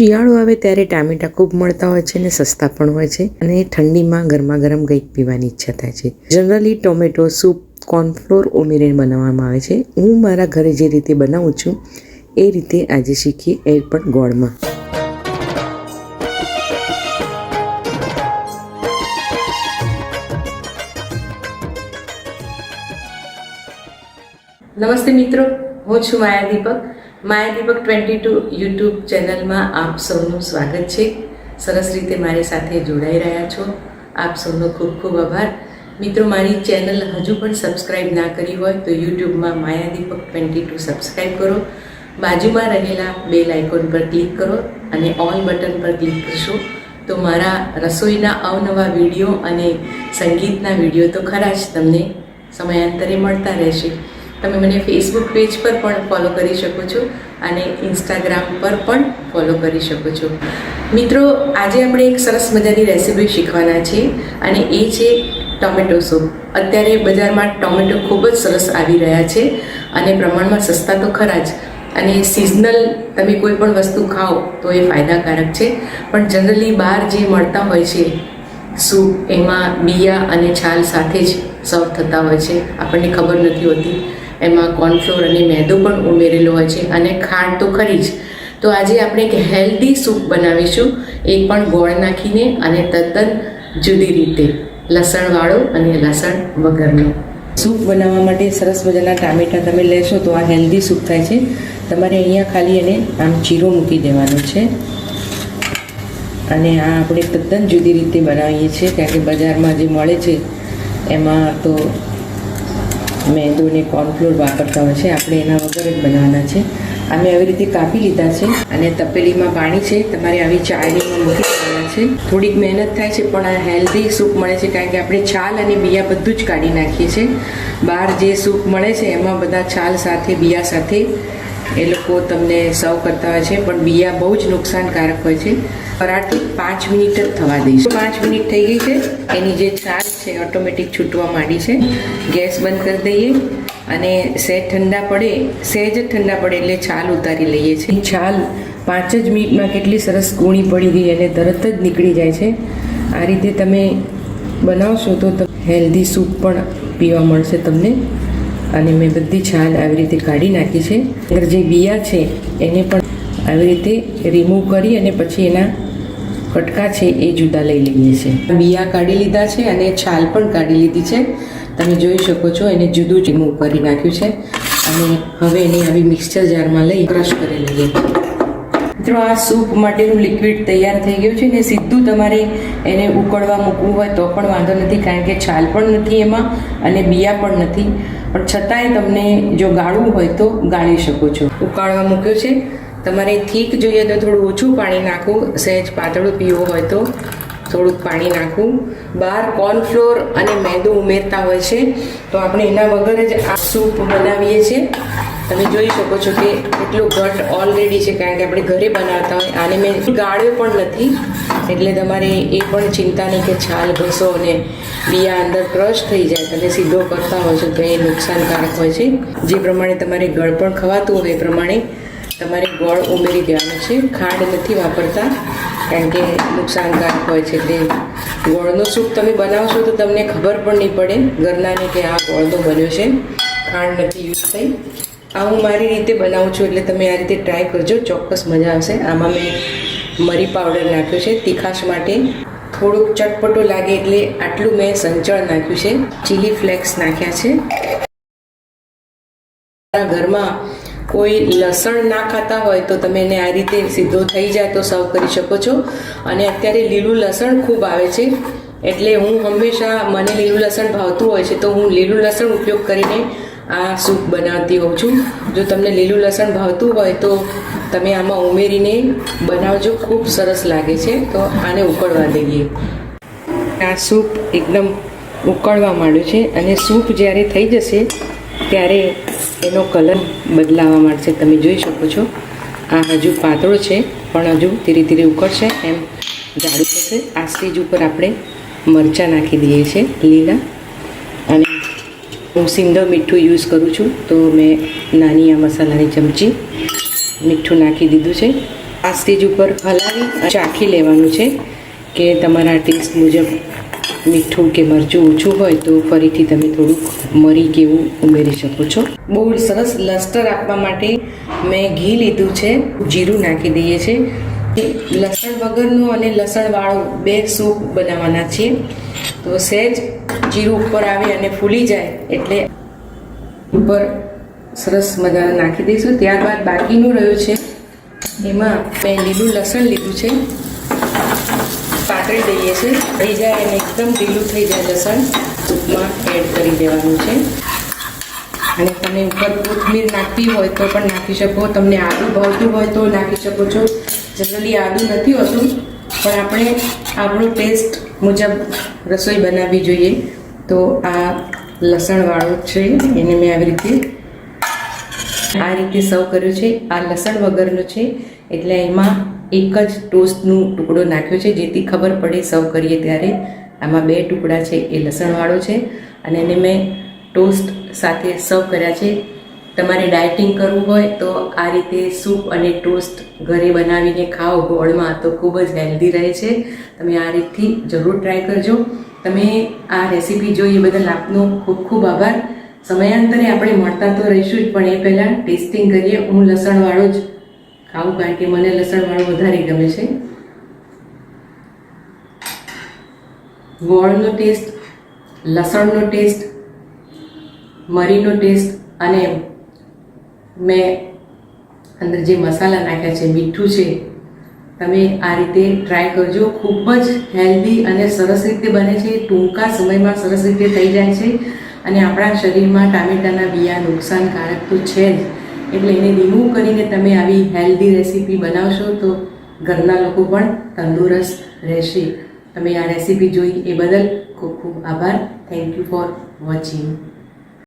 શિયાળો આવે ત્યારે ટામેટા ખૂબ મળતા હોય છે અને સસ્તા પણ હોય છે. અને ઠંડીમાં ગરમા ગરમ કંઈક પીવાની ઈચ્છા થાય છે. જનરલી ટોમેટો સૂપ, કોર્નફ્લોર ઉમેરીને બનાવવામાં આવે છે. હું મારા ઘરે જે રીતે બનાવું છું, એ રીતે આજે શીખી એ પણ ગોળમાં. નમસ્તે મિત્રો. હું છું Maya Deepak. Maya Deepak twenty two YouTube ચેનલમાં આપ સૌનું સ્વાગત છે. સરસ રીતે મારી સાથે જોડાઈ રહ્યા છો. આપ સૌનો ખૂબ ખૂબ આભાર. મિત્રો, મારી ચેનલ હજુ પણ સબસ્ક્રાઈબ ના કરી હોય તો યુટ્યુબમાં Maya Deepak twenty two subscribe કરો. બાજુમાં રહેલા બે લાઇકોન પર ક્લિક કરો અને ઓલ બટન પર ક્લિક કરશો. તો મારા રસોઈના અવનવા વીડિયો અને સંગીતના વીડિયો તો ખરા જ તમને સમયાંતરે મળતા રહેશે. તમે મને ફેસબુક પેજ પર પણ ફોલો કરી શકો છો અને ઇન્સ્ટાગ્રામ પર પણ ફોલો કરી શકો છો. મિત્રો, આજે આપણે એક સરસ મજાની રેસીપી શીખવાના છીએ અને એ છે ટોમેટો સૂપ. અત્યારે બજારમાં ટોમેટો ખૂબ જ સરસ આવી રહ્યા છે અને પ્રમાણમાં સસ્તા તો ખરા જ અને સિઝનલ તમે કોઈ પણ વસ્તુ ખાઓ તો એ ફાયદાકારક છે. પણ જનરલી બહાર જે મળતા હોય છે સૂપ, એમાં બિયા અને છાલ સાથે જ સર્વ થતા હોય છે. આપણને ખબર નથી હોતી. એમાં કોર્નફ્લોર અને મેદો પણ ઉમેરેલો હોય છે અને ખાંડ તો ખરી જ. તો આજે આપણે એક હેલ્ધી સૂપ બનાવીશું. એ પણ ગોળ નાખીને અને તદ્દન જુદી રીતે. લસણવાળો અને લસણ વગરનો. સૂપ બનાવવા માટે સરસ મજાના ટામેટાં તમે લેશો તો આ હેલ્ધી સૂપ થાય છે. તમારે અહીંયા ખાલી એને આમ ચીરો મૂકી દેવાનો છે. અને આ આપણે તદ્દન જુદી રીતે બનાવીએ છીએ. કારણ કે બજારમાં જે મળે છે, એમાં તો મેંદો ને કોર્નફ્લોર વાપરતા હોય છે. આપણે એના વગર જ બનાવવાના છે. અમે આવી રીતે કાપી લીધા છે અને તપેલીમાં પાણી છે. તમારે આવી ચાળણીમાં મૂકી દેવાના છે. થોડીક મહેનત થાય છે, પણ આ હેલ્ધી સૂપ મળે છે, કારણ કે આપણે છાલ અને બિયા બધું જ કાઢી નાખીએ છીએ બહાર જે સૂપ મળે છે, એમાં બધા છાલ સાથે, બિયા સાથે એ લોકો તમને સર્વ કરતા હોય છે, પણ બીયા બહુ જ નુકસાનકારક હોય છે. પરાઠી પાંચ મિનિટ જ થવા દઈશું. પાંચ મિનિટ થઈ ગઈ છે. એની જે છાલ છે ઓટોમેટિક છૂટવા માંડી છે. ગેસ બંધ કરી દઈએ અને સહેજ ઠંડા પડે સહેજ જ ઠંડા પડે એટલે છાલ ઉતારી લઈએ છીએ. છાલ પાંચ જ મિનિટમાં કેટલી સરસ ગૂણી પડી ગઈ અને તરત જ નીકળી જાય છે. આ રીતે તમે બનાવશો તો હેલ્ધી સૂપ પણ પીવા મળશે તમને. અને મેં બધી છાલ આવી રીતે કાઢી નાખી છે. અંદર જે બિયા છે, એને પણ આવી રીતે રિમૂવ કરી અને પછી એના કટકા છે એ જુદા લઈ લઈએ છીએ. બિયા કાઢી લીધા છે અને છાલ પણ કાઢી લીધી છે. તમે જોઈ શકો છો, એને જુદું જ રિમૂવ કરી નાખ્યું છે. અને હવે એને આવી મિક્સચર જારમાં લઈ ક્રશ કરી લઈએ. મિત્રો આ સૂપ માટેનું લિક્વિડ તૈયાર થઈ ગયું છે ને સીધું તમારે એને ઉકળવા મૂકવું હોય તો પણ વાંધો નથી, કારણ કે છાલ પણ નથી એમાં અને બિયા પણ નથી. પણ છતાંય તમને જો ગાળવું હોય તો ગાળી શકો છો. ઉકાળવા મૂક્યો છે. તમારે થીક જોઈએ તો થોડું ઓછું પાણી નાખવું સહેજ પાતળું પીવું હોય તો થોડુંક પાણી નાખવું બહાર કોર્નફ્લોર અને મેદો ઉમેરતા હોય છે, તો આપણે એના વગર જ આ સૂપ બનાવીએ છીએ. તમે જોઈ શકો છો કે એટલું ઘટ ઓલરેડી છે, કારણ કે આપણે ઘરે બનાવતા હોય. આને મેં ગાળ્યો પણ નથી. એટલે તમારે એ પણ ચિંતા નહીં કે છાલ ઘસો અને બિયા અંદર ક્રશ થઈ જાય. તમે સીધો કરતા હોય છો, તો એ નુકસાનકારક હોય છે. જે પ્રમાણે તમારે ગળ પણ ખવાતું હોય, એ પ્રમાણે તમારે ગોળ ઉમેરી દેવાનું છે. ખાંડ નથી વાપરતા, કારણ કે નુકસાનકારક હોય છે. તે ગોળનો સૂપ તમે બનાવશો તો તમને ખબર પણ નહીં પડે ઘરનાને કે આ ગોળનો બન્યો છે. ખાંડ નથી યુઝ થઈ. આ હું મારી રીતે બનાવું છું એટલે તમે આ રીતે ટ્રાય કરજો, ચોક્કસ મજા આવશે. આમાં મેં મરી પાવડર નાખ્યો છે, તીખાશ માટે. થોડુંક ચટપટો લાગે એટલે આટલું મેં સંચળ નાખ્યું છે. ચીલી ફ્લેક્સ નાખ્યા છે. ઘરમાં કોઈ લસણ ના ખાતા હોય તો તમે એને આ રીતે સીધો થઈ જાય તો સર્વ કરી શકો છો. અને અત્યારે લીલું લસણ ખૂબ આવે છે. એટલે હું હંમેશા મને લીલું લસણ ભાવતું હોય છે તો હું લીલું લસણ ઉપયોગ કરીને આ સૂપ બનાવતી હોઉં છું. જો તમને લીલું લસણ ભાવતું હોય તો તમે આમાં ઉમેરીને બનાવજો. ખૂબ સરસ લાગે છે. તો આને ઉકળવા દઈએ. આ સૂપ એકદમ ઉકળવા માંડ્યું છે અને સૂપ જ્યારે થઈ જશે ત્યારે એનો કલર બદલાવા માંડશે. તમે જોઈ શકો છો. આ હજુ પાતળો છે, પણ હજુ ધીરે ધીરે ઉકળશે. એમ જાડું થશે. આ સ્ટેજ ઉપર આપણે મરચાં નાખી દઈએ છીએ, લીલા. હું સિંધો મીઠું યુઝ કરું છું, તો મેં નાની આ મસાલાની ચમચી મીઠું નાખી દીધું છે. આ સ્ટેજ ઉપર હલાવી ચાખી લેવાનું છે કે તમારા ટેસ્ટ મુજબ મીઠું કે મરચું ઓછું હોય તો ફરીથી તમે થોડુંક મરી કે એવું ઉમેરી શકો છો. બહુ સરસ લસ્ટર આપવા માટે મેં ઘી લીધું છે, જીરું નાખી દઈએ છીએ. લસણ વગરનું અને લસણવાળું બે સૂપ બનાવવાના છે તો સહેજ જીરું ઉપર આવે અને ફૂલી જાય એટલે ઉપર સરસ મજાનું નાખી દઈશું. ત્યારબાદ બાકીનું રહ્યું છે. એમાં મેં લીલું લસણ લીધું છે. પાતળી દઈએ છીએ. થઈ જાય અને એકદમ ઢીલું થઈ જાય લસણ. સૂપમાં એડ કરી દેવાનું છે. અને તમે ઉપર કોથમીર નાખવી હોય તો પણ નાખી શકો. તમને આદુ ભાવતું હોય તો નાખી શકો છો. જનરલી આદુ નથી હોતું, પણ આપણે આપણો ટેસ્ટ મુજબ રસોઈ બનાવવી જોઈએ. તો આ લસણવાળો છે, એને મેં આવી રીતે આ રીતે સર્વ કર્યો છે. આ લસણ વગરનો છે, એટલે એમાં એક જ ટોસ્ટનો ટુકડો નાખ્યો છે, જેથી ખબર પડે સર્વ કરીએ ત્યારે. આમાં બે ટુકડા છે, એ લસણવાળો છે. અને એને મેં ટોસ્ટ સાથે સર્વ કર્યા છે. તમારે ડાયટિંગ કરવું હોય તો આ રીતે સૂપ અને ટોસ્ટ ઘરે બનાવીને ખાઓ ગોળમાં, તો ખૂબ જ હેલ્ધી રહે છે. તમે આ રીતથી જરૂર ટ્રાય કરજો. તમે આ રેસીપી જોઈ એ બદલ આપનો ખૂબ ખૂબ આભાર. સમયાંતરે આપણે મળતા તો રહીશું જ, પણ એ પહેલાં ટેસ્ટિંગ કરીએ. હું લસણવાળો જ ખાઉં, કારણ કે મને લસણવાળો વધારે ગમે છે. ગોળનો ટેસ્ટ, લસણનો ટેસ્ટ, મરીનો ટેસ્ટ અને મેં અંદર જે મસાલા નાખ્યા છે, મીઠું છે, તમે આ રીતે ટ્રાય કરજો. ખૂબ જ હેલ્ધી અને સરસ રીતે બને છે. ટૂંકા સમયમાં સરસ રીતે થઈ જાય છે. અને આપણા શરીરમાં ટામેટાના બિયા નુકસાનકારક તો છે જ. એટલે એને ધીમું કરીને તમે આવી હેલ્ધી રેસીપી બનાવશો તો ઘરના લોકો પણ તંદુરસ્ત રહેશે. તમે આ રેસીપી જોઈ એ બદલ ખૂબ ખૂબ આભાર. Thank you for watching